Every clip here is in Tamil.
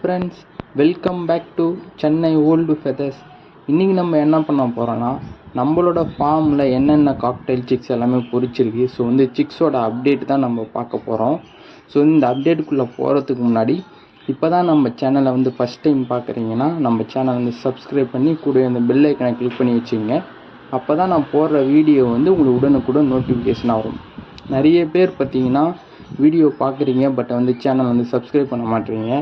Friends welcome back to Chennai old feathers இன்றைக்கி நம்ம என்ன பண்ண போகிறோன்னா நம்மளோட ஃபார்மில் என்னென்ன காக்டைல் சிக்ஸ் எல்லாமே பொரிச்சிருக்கு ஸோ வந்து சிக்ஸோட அப்டேட் தான் நம்ம பார்க்க போகிறோம் ஸோ இந்த அப்டேட்டுக்குள்ளே போகிறதுக்கு முன்னாடி இப்போ தான் நம்ம சேனலை வந்து ஃபஸ்ட் டைம் பார்க்குறீங்கன்னா நம்ம சேனலை வந்து சப்ஸ்கிரைப் பண்ணி கூட அந்த பெல் ஐக்கனை கிளிக் பண்ணி வச்சுங்க அப்போ தான் நான் போடுற வீடியோ வந்து உங்களுக்கு உடனுக்குடன் நோட்டிஃபிகேஷன் ஆகும் நிறைய பேர் பார்த்தீங்கன்னா வீடியோ பார்க்குறீங்க பட் வந்து சேனல் வந்து சப்ஸ்கிரைப் பண்ண மாட்டேறீங்க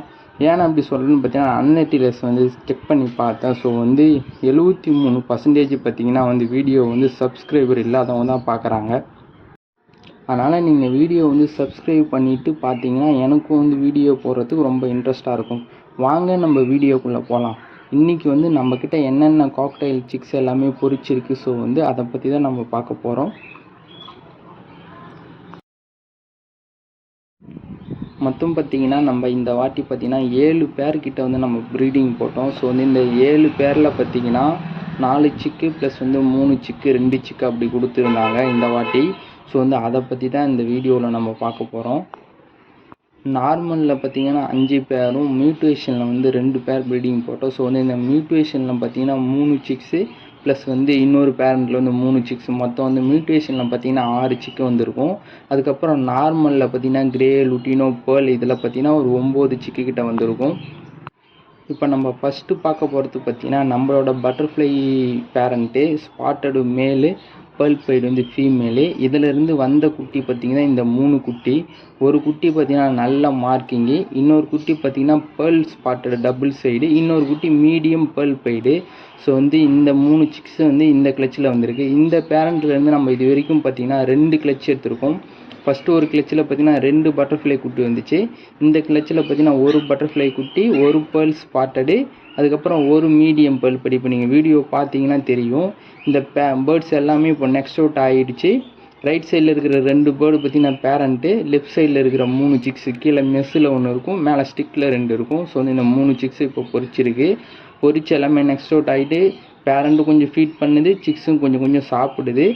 ஏன் அப்படி சொல்கிறேன்னு பார்த்தீங்கன்னா அன்நெட்டிலஸ் வந்து செக் பண்ணி பார்த்தேன். ஸோ வந்து எழுபத்தி மூணு பர்சன்டேஜ் பார்த்தீங்கன்னா வந்து வீடியோ வந்து சப்ஸ்கிரைபர் இல்லாதவங்க தான் பார்க்குறாங்க. அதனால் நீங்கள் வீடியோ வந்து சப்ஸ்கிரைப் பண்ணிவிட்டு பார்த்தீங்கன்னா எனக்கும் வந்து வீடியோ போடுறதுக்கு ரொம்ப இன்ட்ரெஸ்ட்டாக இருக்கும். வாங்க நம்ம வீடியோக்குள்ளே போகலாம் இன்றைக்கி வந்து நம்மக்கிட்ட என்னென்ன காக்டைல் சிக்ஸ் எல்லாமே பொரிச்சிருக்கு. ஸோ வந்து அதை பற்றி தான் நம்ம பார்க்க போகிறோம் மொத்தம் பார்த்தீங்கன்னா நம்ம இந்த வாட்டி பார்த்தீங்கன்னா ஏழு பேர்கிட்ட வந்து நம்ம ப்ரீடிங் போட்டோம். ஸோ வந்து இந்த ஏழு பேரில் பார்த்தீங்கன்னா நாலு சிக்கு ப்ளஸ் வந்து மூணு சிக்கு ரெண்டு சிக்கு அப்படி கொடுத்துருந்தாங்க இந்த வாட்டி. ஸோ வந்து அதை பற்றி தான் இந்த வீடியோவில் நம்ம பார்க்க போகிறோம் நார்மலில் பார்த்தீங்கன்னா அஞ்சு பேரும் மியூட்டேஷனில் வந்து ரெண்டு பேர் ப்ரீடிங் போட்டோம். ஸோ வந்து இந்த மியூட்டேஷனில் பார்த்தீங்கன்னா மூணு சிக்ஸு ப்ளஸ் வந்து இன்னொரு பேரண்ட்டில் வந்து மூணு சிக்ஸ் மொத்தம் வந்து மியூட்டேஷனில் பார்த்தீங்கன்னா ஆறு சிக்கு வந்திருக்கும். அதுக்கப்புறம் நார்மலில் பார்த்தீங்கன்னா கிரே லுட்டினோ பேர்ல் இதில் பார்த்தீங்கன்னா ஒரு ஒம்பது சிக்கு கிட்ட வந்திருக்கும். இப்போ நம்ம ஃபஸ்ட்டு பார்க்க போகிறது பார்த்தீங்கன்னா நம்மளோட பட்டர்ஃப்ளை பேரண்ட்டு ஸ்பாட்டடு மேலு பேர்ல் பைடு வந்து ஃபீமேலு இதிலிருந்து வந்த குட்டி பார்த்திங்கன்னா இந்த மூணு குட்டி. ஒரு குட்டி பார்த்திங்கன்னா நல்ல மார்க்கிங்கு இன்னொரு குட்டி பார்த்திங்கன்னா பேர்ல் ஸ்பாட்டடு டபுள் சைடு இன்னொரு குட்டி மீடியம் பேர்ல் பைடு ஸோ வந்து இந்த மூணு சிக்ஸு வந்து இந்த கிளச்சில் வந்திருக்கு. இந்த பேரண்ட்லேருந்து நம்ம இது வரைக்கும் பார்த்திங்கன்னா ரெண்டு கிளச் எடுத்திருக்கோம். ஃபஸ்ட்டு ஒரு கிளச்சில் பார்த்தீங்கன்னா ரெண்டு பட்டர்ஃப்ளை குட்டி வந்துச்சு. இந்த கிளச்சில் பார்த்தீங்கன்னா ஒரு பட்டர்ஃப்ளை குட்டி ஒரு பேர்ல் ஸ்பாட்டடு அதுக்கப்புறம் ஒரு மீடியம் பேர்ல் படி இப்போ நீங்கள் வீடியோ பார்த்தீங்கன்னா தெரியும். இந்த பே பேர்ட்ஸ் எல்லாமே இப்போ நெக்ஸ்ட் அவுட் ஆகிடுச்சு ரைட் சைடில் இருக்கிற ரெண்டு பேர்டு பார்த்தீங்கன்னா பேரண்ட்டு லெஃப்ட் சைடில் இருக்கிற மூணு சிக்ஸு கீழே மெஸ்ஸில் ஒன்று இருக்கும். மேலே ஸ்டிக்கில் ரெண்டு இருக்கும். ஸோ வந்து இந்த மூணு சிக்ஸு இப்போ பொறிச்சிருக்கு. பொறிச்சு எல்லாமே நெக்ஸ்ட் அவுட் ஆகிட்டு பேரண்ட்டும் கொஞ்சம் ஃபீட் பண்ணுது சிக்ஸும் கொஞ்சம் கொஞ்சம் சாப்பிடுது.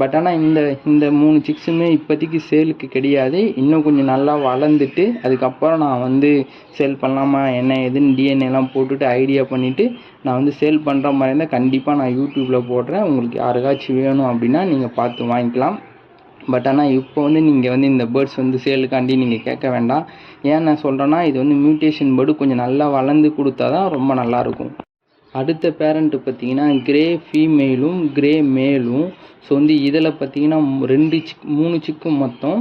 பட் ஆனால் இந்த இந்த மூணு சிக்ஸுமே இப்போதைக்கு சேலுக்கு கிடையாது. இன்னும் கொஞ்சம் நல்லா வளர்ந்துட்டு அதுக்கப்புறம் நான் வந்து சேல் பண்ணலாமா என்ன எதுன்னு டிஎன்ஏலாம் போட்டுட்டு ஐடியா பண்ணிவிட்டு நான் வந்து சேல் பண்ணுற மாதிரி இருந்தால் கண்டிப்பாக நான் யூடியூப்பில் போடுறேன். உங்களுக்கு யாருக்காச்சும் வேணும் அப்படின்னா நீங்கள் பார்த்து வாங்கிக்கலாம். பட் ஆனால் இப்போ வந்து நீங்கள் வந்து இந்த பேர்ட்ஸ் வந்து சேலுக்காண்டி நீங்கள் கேட்க வேண்டாம். ஏன் நான் சொல்கிறேன்னா இது வந்து மியூட்டேஷன் பேர்டு கொஞ்சம் நல்லா வளர்ந்து கொடுத்தா தான் ரொம்ப நல்லாயிருக்கும் அடுத்த பேரண்ட்டு பார்த்தீங்கன்னா கிரே ஃபீமேலும் கிரே மேலும் ஸோ வந்து இதில் பார்த்தீங்கன்னா ரெண்டு சிக் மூணு சிக்கு மொத்தம்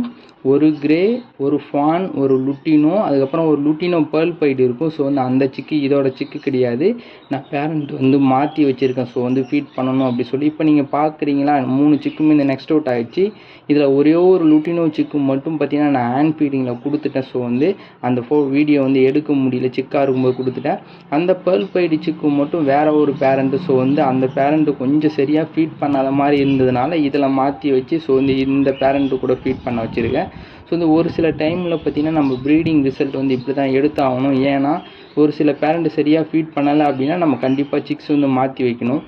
ஒரு கிரே ஒரு ஃபான் ஒரு லுட்டினோ அதுக்கப்புறம் ஒரு லுட்டினோ பேர்ல் பைடு இருக்கும். ஸோ வந்து அந்த சிக்கு இதோட சிக்கு கிடையாது. நான் பேரண்ட் வந்து மாற்றி வச்சுருக்கேன். ஸோ வந்து ஃபீட் பண்ணணும் அப்படி சொல்லி. இப்போ நீங்கள் பார்க்குறீங்களா மூணு சிக்குமே இந்த நெக்ஸ்ட் அவுட் ஆகிடுச்சு இதில் ஒரே ஒரு லுட்டினோ சிக்கு மட்டும் பார்த்தீங்கன்னா நான் ஹேண்ட் ஃபீடிங்கில் கொடுத்துட்டேன். ஸோ வந்து அந்த ஃபோ வீடியோ வந்து எடுக்க முடியல. சிக்காக இருக்கும்போது கொடுத்துட்டேன். அந்த பேர்ல் பைடு சிக்கு மட்டும் வேறு ஒரு பேரண்ட்டு ஸோ வந்து அந்த பேரண்ட்டு கொஞ்சம் சரியாக ஃபீட் பண்ணாத மாதிரி இருந்தது. இருந்ததுனால இதில் மாற்றி வச்சு ஸோ வந்து இந்த பேரண்ட்டு கூட ஃபீட் பண்ண வச்சுருக்கேன். ஸோ இந்த ஒரு சில டைமில் பார்த்திங்கன்னா நம்ம ப்ரீடிங் ரிசல்ட் வந்து இப்படி தான் எடுத்தாகணும். ஏன்னா ஒரு சில பேரண்ட்டு சரியாக ஃபீட் பண்ணலை அப்படின்னா நம்ம கண்டிப்பாக சிக்ஸ் வந்து மாற்றி வைக்கணும்.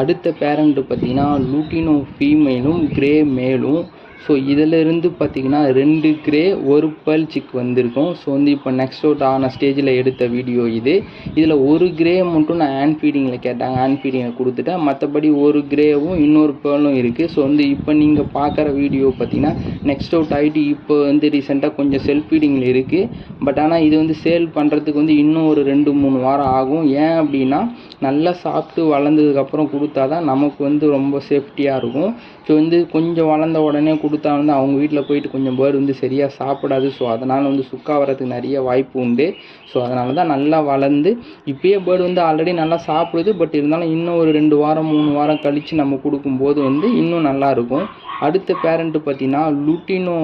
அடுத்த பேரண்ட்டு பார்த்திங்கன்னா லூட்டினோ ஃபீமேலும் கிரே மேலும் ஸோ இதிலிருந்து பார்த்திங்கன்னா ரெண்டு கிரே ஒரு பேர்ல் சிக் வந்திருக்கும். ஸோ வந்து இப்போ நெக்ஸ்ட் அவுட் ஆன ஸ்டேஜில் எடுத்த வீடியோ இது. இதில் ஒரு கிரே மட்டும் நான் ஹேண்ட் ஃபீடிங்கில் கேட்டாங்க. ஹேண்ட் ஃபீடிங்கை கொடுத்துட்டேன். மற்றபடி ஒரு கிரேவும் இன்னொரு பேர்லும் இருக்குது ஸோ வந்து இப்போ நீங்கள் பார்க்குற வீடியோ பார்த்திங்கன்னா நெக்ஸ்ட் அவுட் ஆகிட்டு இப்போ வந்து ரீசெண்டாக கொஞ்சம் செல்ஃப் ஃபீடிங்கில் இருக்குது பட் ஆனால் இது வந்து சேல் பண்ணுறதுக்கு வந்து இன்னும் ஒரு ரெண்டு மூணு வாரம் ஆகும். ஏன் அப்படின்னா நல்லா சாப்பிட்டு வளர்ந்ததுக்கப்புறம் கொடுத்தா தான் நமக்கு வந்து ரொம்ப சேஃப்டியாக இருக்கும். ஸோ வந்து கொஞ்சம் வளர்ந்த உடனே கொடுத்தாலும் அவங்க வீட்டில் போயிட்டு கொஞ்சம் பேர்டு வந்து சரியாக சாப்பிடாது. ஸோ அதனால் வந்து சுக்கா வரதுக்கு நிறைய வாய்ப்பு உண்டு. ஸோ அதனால தான் நல்லா வளர்ந்து இப்போயே பேர்டு வந்து ஆல்ரெடி நல்லா சாப்பிடுது. பட் இருந்தாலும் இன்னும் ஒரு ரெண்டு வாரம் மூணு வாரம் கழித்து நம்ம கொடுக்கும்போது வந்து இன்னும் நல்லாயிருக்கும் அடுத்த பேரண்ட்டு பார்த்தீங்கன்னா லுட்டினோ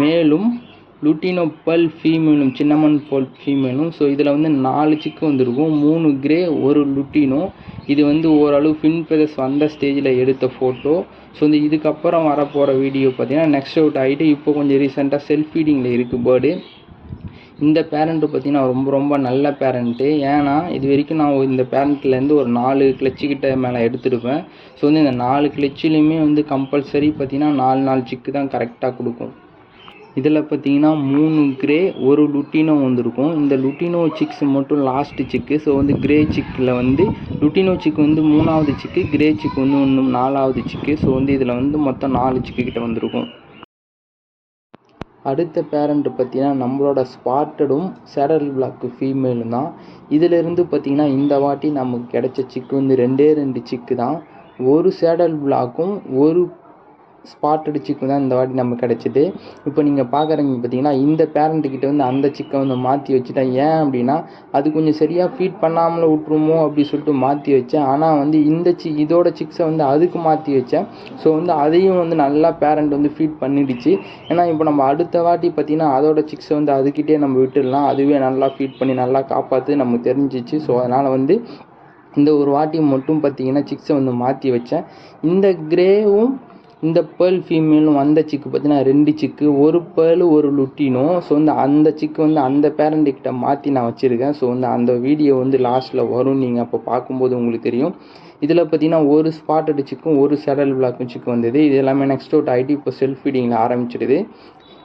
மேலும் லுட்டினோ பல் ஃபீமேலும் சின்னமன் பல் ஃபீமேலும் ஸோ இதில் வந்து நாலு சிக்கு வந்திருக்கும். மூணு கிரே ஒரு லுட்டினோ இது வந்து ஓரளவு ஃபின் பிரதர்ஸ் வந்த ஸ்டேஜில் எடுத்த ஃபோட்டோ ஸோ இந்த இதுக்கப்புறம் வரப்போகிற வீடியோ பார்த்தீங்கன்னா நெக்ஸ்ட் அவுட் ஆகிட்டு இப்போ கொஞ்சம் ரீசெண்டாக செல்ஃப் ஃபீடிங்கில் இருக்குது பேர்டு இந்த பேரண்ட்டு பார்த்தீங்கன்னா ரொம்ப ரொம்ப நல்ல பேரண்ட்டு ஏன்னா இது வரைக்கும் நான் இந்த பேரண்ட்லேருந்து ஒரு நாலு கிளச்சிக்கிட்ட மேலே எடுத்துருப்பேன். ஸோ வந்து இந்த நாலு கிளச்சிலையுமே வந்து கம்பல்சரி பார்த்தீங்கன்னா நாலு நாலு சிக்கு தான் கரெக்டாக கொடுக்கும். இதில் பார்த்தீங்கன்னா மூணு கிரே ஒரு லுட்டினோ வந்திருக்கும். இந்த லுட்டினோ சிக்ஸ் மட்டும் லாஸ்ட்டு சிக்கு ஸோ வந்து கிரே சிக்கில் வந்து லுட்டினோ சிக்கு வந்து மூணாவது சிக்கு கிரே சிக்கு வந்து ஒன்று நாலாவது சிக்கு ஸோ வந்து இதில் வந்து மொத்தம் நாலு சிக்கு கிட்ட வந்திருக்கும். அடுத்த பேரண்ட் பார்த்தீங்கன்னா நம்மளோட ஸ்பாட்டடும் சேடல் பிளாக்கு ஃபீமேலும் தான். இதிலிருந்து பார்த்தீங்கன்னா இந்த வாட்டி நமக்கு கிடைச்ச சிக்கு வந்து ரெண்டே ரெண்டு சிக்கு தான். ஒரு சேடல் பிளாக்கும் ஒரு ஸ்பாட்டட் சிக்கு தான் இந்த வாட்டி நமக்கு கிடச்சிது. இப்போ நீங்கள் பார்க்குறீங்க பார்த்தீங்கன்னா இந்த பேரண்ட்டுக்கிட்ட வந்து அந்த சிக்கை வந்து மாற்றி வச்சுட்டேன். ஏன் அப்படின்னா அது கொஞ்சம் சரியாக ஃபீட் பண்ணாமல் விட்ருமோ அப்படி சொல்லிட்டு மாற்றி வச்சேன். ஆனால் வந்து இந்த சி இதோட சிக்ஸை வந்து அதுக்கு மாற்றி வச்சேன். ஸோ வந்து அதையும் வந்து நல்லா பேரண்ட் வந்து ஃபீட் பண்ணிடுச்சு. ஏன்னா இப்போ நம்ம அடுத்த வாட்டி பார்த்தீங்கன்னா அதோட சிக்ஸை வந்து அதுக்கிட்டே நம்ம விட்டுடலாம். அதுவே நல்லா ஃபீட் பண்ணி நல்லா காப்பாற்று நமக்கு தெரிஞ்சிச்சு. ஸோ அதனால் வந்து இந்த ஒரு வாட்டி மட்டும் பார்த்தீங்கன்னா சிக்ஸை வந்து மாற்றி வச்சேன். இந்த கிரேவும் இந்த பேர்ல் ஃபீமேலும் அந்த சிக்கு பார்த்தீங்கன்னா ரெண்டு சிக்கு ஒரு பேர்ல் ஒரு லுட்டினும் ஸோ வந்து அந்த சிக்கு வந்து அந்த பேரண்ட்டுக்கிட்ட மாற்றி நான் வச்சுருக்கேன். ஸோ வந்து அந்த வீடியோ வந்து லாஸ்ட்டில் வரும். நீங்கள் அப்போ பார்க்கும்போது உங்களுக்கு தெரியும். இதில் பார்த்தீங்கன்னா ஒரு ஸ்பாட்டட் சிக்கும் ஒரு சேடல் பிளாக்கும் சிக்கு வந்தது. இது எல்லாமே நெக்ஸ்ட் அவுட் ஆகிட்டு இப்போ செல்ஃப் ஃபீடிங்கில் ஆரம்பிச்சிடுது.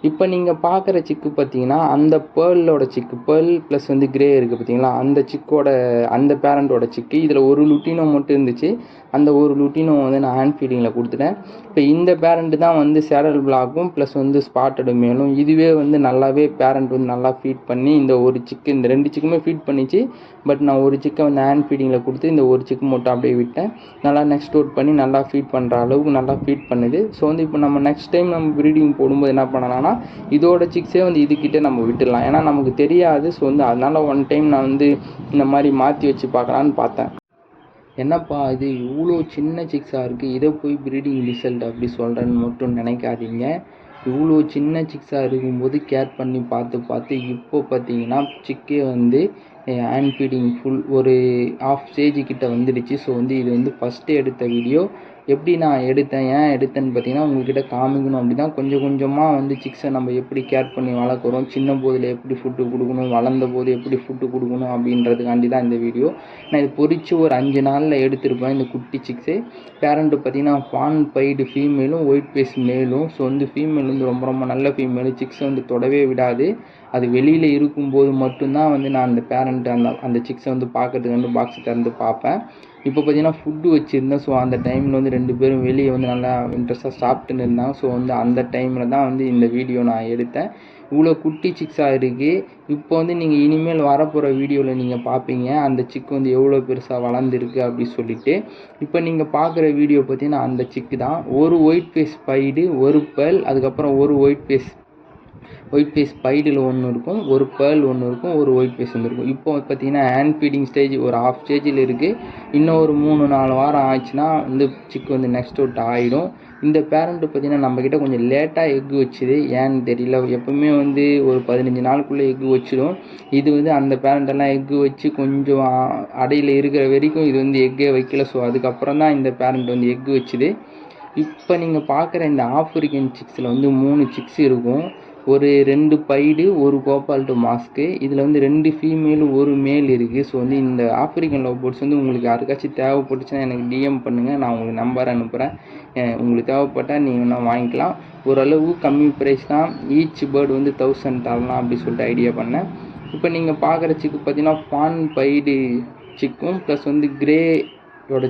இப்போ நீங்கள் பார்க்குற சிக்கு பார்த்தீங்கன்னா அந்த பேர்லோட சிக்கு பேர்ல் ப்ளஸ் வந்து கிரே இருக்குது பார்த்தீங்களா அந்த சிக்கோட அந்த பேரண்ட்டோட சிக்கு. இதில் ஒரு லுட்டினோ மட்டும் இருந்துச்சு. அந்த ஒரு லுட்டினோ வந்து நான் ஹேண்ட் ஃபீடிங்கில் கொடுத்துட்டேன். இப்போ இந்த பேரண்ட்டு தான் வந்து சேடல் பிளாக்கும் ப்ளஸ் வந்து ஸ்பாட்டடு மேலும். இதுவே வந்து நல்லாவே பேரண்ட் வந்து நல்லா ஃபீட் பண்ணி இந்த ஒரு சிக்கு இந்த ரெண்டு சிக்குமே ஃபீட் பண்ணிச்சு. பட் நான் ஒரு சிக்கை வந்து ஹேண்ட் ஃபீடிங்கில் கொடுத்து இந்த ஒரு சிக்கு மட்டும் அப்படியே விட்டேன். நல்லா நெக்ஸ்ட் அவுட் பண்ணி நல்லா ஃபீட் பண்ணுற அளவுக்கு நல்லா ஃபீட் பண்ணுது. ஸோ வந்து இப்போ நம்ம நெக்ஸ்ட் டைம் நம்ம ப்ரீடிங் போடும்போது என்ன பண்ணலாம்னா இதோட சிக்ஸே வந்து இதுக்கிட்டே நம்ம விட்டுடலாம். ஏன்னா நமக்கு தெரியாது. ஸோ வந்து அதனால் ஒன் டைம் நான் வந்து இந்த மாதிரி மாற்றி வச்சு பார்க்கலான்னு பார்த்தேன். என்னப்பா இது? இவ்வளோ சின்ன சிக்ஸாக இருக்குது இதை போய் ப்ரீடிங் ரிசல்ட் அப்படி சொல்கிறேன்னு மட்டும் நினைக்காதீங்க. இவ்வளோ சின்ன சிக்ஸாக இருக்கும்போது கேர் பண்ணி பார்த்து பார்த்து இப்போ பார்த்தீங்கன்னா சிக்கே வந்து ஹேண்ட் ஃபீடிங் ஃபுல் ஒரு ஆஃப் ஸ்டேஜ் கிட்ட வந்துடுச்சு. ஸோ வந்து இது வந்து ஃபஸ்ட்டு எடுத்த வீடியோ எப்படி நான் எடுத்தேன் ஏன் எடுத்தேன்னு பார்த்தீங்கன்னா உங்கள்கிட்ட காமிக்கணும் அப்படி தான் கொஞ்சம் கொஞ்சமாக வந்து சிக்ஸை நம்ம எப்படி கேர் பண்ணி வளர்க்குறோம் சின்ன போதில் எப்படி ஃபுட்டு கொடுக்கணும் வளர்ந்த போது எப்படி ஃபுட்டு கொடுக்கணும் அப்படின்றதுக்காண்டி தான் இந்த வீடியோ நான் இது பொறிச்சு ஒரு அஞ்சு நாளில் எடுத்திருப்பேன் இந்த குட்டி சிக்ஸு பேரண்ட்டு பார்த்தீங்கன்னா ஃபான் பைடு ஃபீமேலும் ஒயிட் பேஸ் மேலும் ஸோ வந்து ஃபீமேல் வந்து ரொம்ப ரொம்ப நல்ல ஃபீமேல் சிக்ஸை வந்து தொடவே விடாது. அது வெளியில் இருக்கும்போது மட்டும்தான் வந்து நான் அந்த பேரண்ட் அந்த அந்த சிக்ஸை வந்து பார்க்கறதுக்கு வந்து பாக்ஸ் திறந்து பார்ப்பேன். இப்போ பார்த்தீங்கன்னா ஃபுட்டு வச்சுருந்தேன். ஸோ அந்த டைமில் வந்து ரெண்டு பேரும் வெளியே வந்து நல்லா இன்ட்ரெஸ்ட்டாக சாப்பிட்டுன்னு இருந்தாங்க. ஸோ வந்து அந்த டைமில் தான் வந்து இந்த வீடியோ நான் எடுத்தேன். இவ்வளோ குட்டி சிக்ஸாக இருக்குது இப்போ வந்து நீங்கள் இனிமேல் வரப்போகிற வீடியோவில் நீங்கள் பார்ப்பீங்க அந்த சிக்கு வந்து எவ்வளோ பெருசாக வளர்ந்துருக்கு அப்படி சொல்லிட்டு. இப்போ நீங்கள் பார்க்குற வீடியோ பார்த்தீங்கன்னா அந்த சிக்கு தான். ஒரு ஒயிட் ஃபேஸ் பைடு ஒரு பல் அதுக்கப்புறம் ஒரு ஒயிட் ஃபேஸ் ஒயிட் பேஸ் பைடில் ஒன்று இருக்கும் ஒரு பேர்ல் ஒன்று இருக்கும் ஒரு ஒயிட் பேஸ் ஒன்று இருக்கும். இப்போ பார்த்தீங்கன்னா ஹேண்ட் ஃபீடிங் ஸ்டேஜ் ஒரு ஆஃப் ஸ்டேஜில் இருக்குது இன்னும் ஒரு மூணு நாலு வாரம் ஆச்சுன்னா வந்து சிக்கு வந்து நெக்ஸ்ட் அவுட் ஆகிடும் இந்த பேரண்ட்டு பார்த்தீங்கன்னா நம்மக்கிட்ட கொஞ்சம் லேட்டாக எக்கு வச்சுது. ஏன்னு தெரியல. எப்போவுமே வந்து ஒரு பதினஞ்சு நாளுக்குள்ளே எக்கு வச்சிடும். இது வந்து அந்த பேரண்ட்டெல்லாம் எக்கு வச்சு கொஞ்சம் அடையில் இருக்கிற வரைக்கும் இது வந்து எக்கே வைக்கல. ஸோ அதுக்கப்புறம் தான் இந்த பேரண்ட் வந்து எக்கு வச்சுது. இப்போ நீங்கள் பார்க்குற இந்த ஆஃப்ரிக்கன் சிக்ஸில் வந்து மூணு சிக்ஸ் இருக்கும். ஒரு ரெண்டு பைடு ஒரு கோபால்ட்டு மாஸ்க்கு இதில் வந்து ரெண்டு ஃபீமேலு ஒரு மேல் இருக்குது ஸோ வந்து இந்த ஆஃப்ரிக்கன் லவ் பேர்ட்ஸ் வந்து உங்களுக்கு யாருக்காச்சும் தேவைப்பட்டுச்சுன்னா எனக்கு டிஎம் பண்ணுங்கள் நான் உங்களுக்கு நம்பர் அனுப்புகிறேன் உங்களுக்கு தேவைப்பட்டால் நீங்கள் வேணால் வாங்கிக்கலாம். ஓரளவு கம்மி ப்ரைஸ் தான். ஈச் பேர்டு வந்து தௌசண்ட் தரலாம் அப்படி சொல்லிட்டு ஐடியா பண்ணேன். இப்போ நீங்கள் பார்க்குற சிக்கு பார்த்தீங்கன்னா ஃபான் பைடு சிக்கும் ப்ளஸ் வந்து கிரே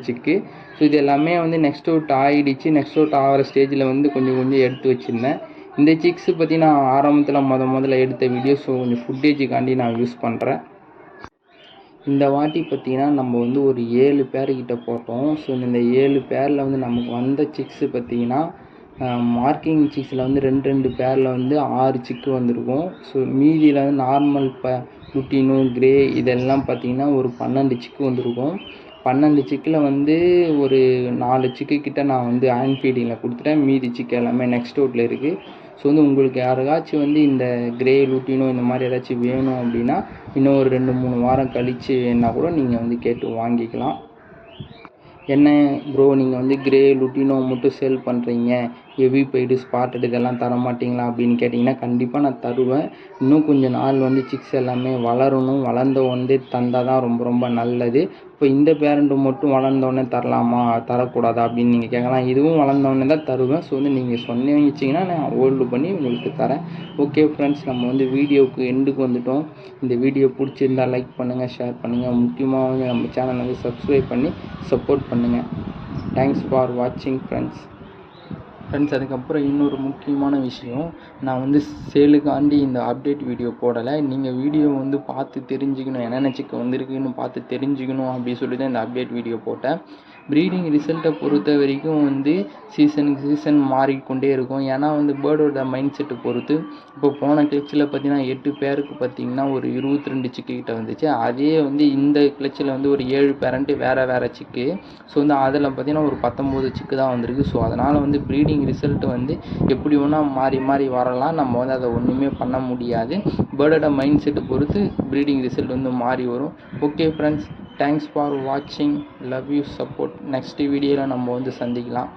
சிக்கு ஸோ இது எல்லாமே வந்து நெக்ஸ்ட் அவுட் ஆகிடுச்சு நெக்ஸ்ட் அவுட் ஆகிற ஸ்டேஜில் வந்து கொஞ்சம் கொஞ்சம் எடுத்து வச்சுருந்தேன். இந்த சிக்ஸு பற்றி நான் ஆரம்பத்தில் முத முதல்ல எடுத்த வீடியோ ஸோ கொஞ்சம் ஃபுட்டேஜுக்காண்டி நான் யூஸ் பண்ணுறேன் இந்த வாட்டி பார்த்திங்கன்னா நம்ம வந்து ஒரு ஏழு பேர்கிட்ட போட்டோம். ஸோ இந்த ஏழு பேரில் வந்து நமக்கு வந்த சிக்ஸு பார்த்திங்கன்னா மார்க்கிங் சிக்ஸில் வந்து ரெண்டு ரெண்டு பேரில் வந்து ஆறு சிக்கு வந்திருக்கும். ஸோ மீதியில் வந்து நார்மல் ப லுட்டினோ கிரே இதெல்லாம் பார்த்திங்கன்னா ஒரு பன்னெண்டு சிக்கு வந்திருக்கும். பன்னெண்டு சிக்கில் வந்து ஒரு நாலு சிக்கு கிட்ட நான் வந்து ஆன்ஃபீடிங்கில் கொடுத்துட்டேன். மீதி சிக்கு எல்லாமே நெக்ஸ்ட் அவுட்டில் இருக்குது ஸோ வந்து உங்களுக்கு யாருக்காச்சும் வந்து இந்த கிரே லூட்டினோ இந்த மாதிரி ஏதாச்சும் வேணும் அப்படின்னா இன்னும் ஒரு ரெண்டு மூணு வாரம் கழித்து வேணால் கூட நீங்கள் வந்து கேட்டு வாங்கிக்கலாம். என்ன ப்ரோ நீங்கள் வந்து கிரே லுட்டினோ மட்டும் சேல் பண்ணுறீங்க ஹெவி பெய்டு ஸ்பாட்டட் இதெல்லாம் தர மாட்டிங்களா அப்படின்னு கேட்டிங்கன்னா கண்டிப்பாக நான் தருவேன். இன்னும் கொஞ்சம் நாள் வந்து சிக்ஸ் எல்லாமே வளரணும். வளர்ந்த வந்து தந்தால் தான் ரொம்ப ரொம்ப நல்லது. இப்போ இந்த பேரண்ட்டு மட்டும் வளர்ந்தோடனே தரலாமா? தரக்கூடாதா அப்படின்னு நீங்கள் கேட்கலாம். இதுவும் வளர்ந்தோடனே தான் தருவேன். ஸோ வந்து நீங்கள் சொன்னீங்க வச்சிங்கன்னா நான் ஹோல்டு பண்ணி உங்களுக்கு தரேன். ஓகே ஃப்ரெண்ட்ஸ் நம்ம வந்து வீடியோவுக்கு எண்டுக்கு வந்துட்டோம். இந்த வீடியோ பிடிச்சிருந்தா லைக் பண்ணுங்கள் ஷேர் பண்ணுங்கள் முக்கியமாக வந்து நம்ம சேனலை வந்து சப்ஸ்கிரைப் பண்ணி சப்போர்ட் பண்ணுங்கள் தேங்க்ஸ் ஃபார் வாட்சிங் ஃப்ரெண்ட்ஸ் ஃப்ரெண்ட்ஸ் அதுக்கப்புறம் இன்னொரு முக்கியமான விஷயம். நான் வந்து சேலுக்காண்டி இந்த அப்டேட் வீடியோ போடலை. நீங்கள் வீடியோ வந்து பார்த்து தெரிஞ்சுக்கணும் என்னென்ன சிக்கு வந்திருக்குன்னு பார்த்து தெரிஞ்சுக்கணும் அப்படின்னு சொல்லி தான் இந்த அப்டேட் வீடியோ போட்டேன். ப்ரீடிங் ரிசல்ட்டை பொறுத்த வரைக்கும் வந்து சீசனுக்கு சீசன் மாறிக்கொண்டே இருக்கும். ஏன்னா வந்து பேர்டோட மைண்ட் செட்டை பொறுத்து இப்போ போன கிளச்சில் பார்த்தீங்கன்னா எட்டு பேருக்கு பார்த்தீங்கன்னா ஒரு இருபத்தி ரெண்டு சிக்கு கிட்ட வந்துச்சு. அதே வந்து இந்த கிளச்சில் வந்து ஒரு ஏழு பேரண்ட்டு வேறு வேறு சிக்கு ஸோ வந்து அதில் பார்த்தீங்கன்னா ஒரு பத்தொம்போது சிக்கு தான் வந்திருக்கு. ஸோ அதனால் வந்து ப்ரீடிங் ரிசல்ட் வந்து எப்படி வேணால் மாறி மாறி வரலாம். நம்ம வந்து அதை ஒன்றுமே பண்ண முடியாது. பேர்டோட மைண்ட் செட்டை பொறுத்து ப்ரீடிங் ரிசல்ட் வந்து மாறி வரும். ஓகே ஃப்ரெண்ட்ஸ் தேங்க்ஸ் ஃபார் வாட்சிங் லவ் யூ சப்போர்ட் நெக்ஸ்ட் வீடியோவில் நம்ம வந்து சந்திக்கலாம்.